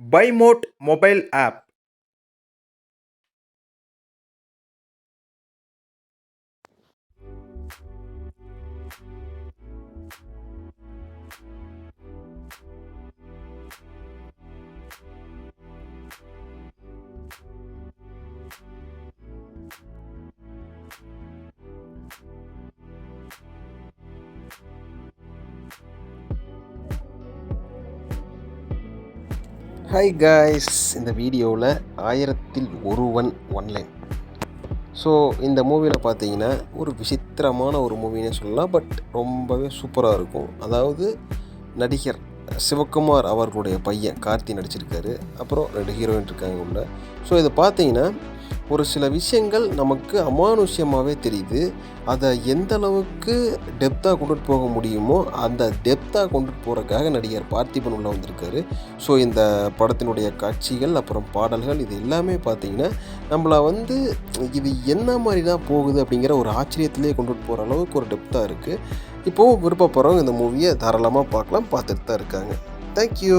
Bymode mobile app hi guys இந்த வீடியோவில் ஆயிரத்தில் ஒருவன் ஒன்லைன். ஸோ இந்த மூவியில் பார்த்தீங்கன்னா ஒரு விசித்திரமான ஒரு மூவினே சொல்லலாம் பட் ரொம்பவே சூப்பராக இருக்கும். அதாவது நடிகர் சிவகுமார் அவர்களுடைய பையன் கார்த்தி நடிச்சிருக்காரு. அப்புறம் ரெண்டு ஹீரோயின் இருக்காங்க உள்ள. ஸோ இதை பார்த்தீங்கன்னா ஒரு சில விஷயங்கள் நமக்கு அமானுஷ்யமாகவே தெரியுது. அதை எந்த அளவுக்கு டெப்த்தாக கொண்டுட்டு போக முடியுமோ அந்த டெப்த்தாக கொண்டுட்டு போகிறக்காக நடிகர் பார்த்திபன் உள்ள வந்திருக்காரு. ஸோ இந்த படத்தினுடைய காட்சிகள் அப்புறம் பாடல்கள் இது எல்லாமே பார்த்திங்கன்னா நம்மளை வந்து இது என்ன மாதிரி தான் போகுது அப்படிங்கிற ஒரு ஆச்சரியத்திலே கொண்டுட்டு போகிற அளவுக்கு ஒரு டெப்த்தாக இருக்குது இப்போவும் விருப்பப்படுறவங்க இந்த மூவியை தாராளமாக பார்க்கலாம் பார்த்துட்டு தான் இருக்காங்க. தேங்க்யூ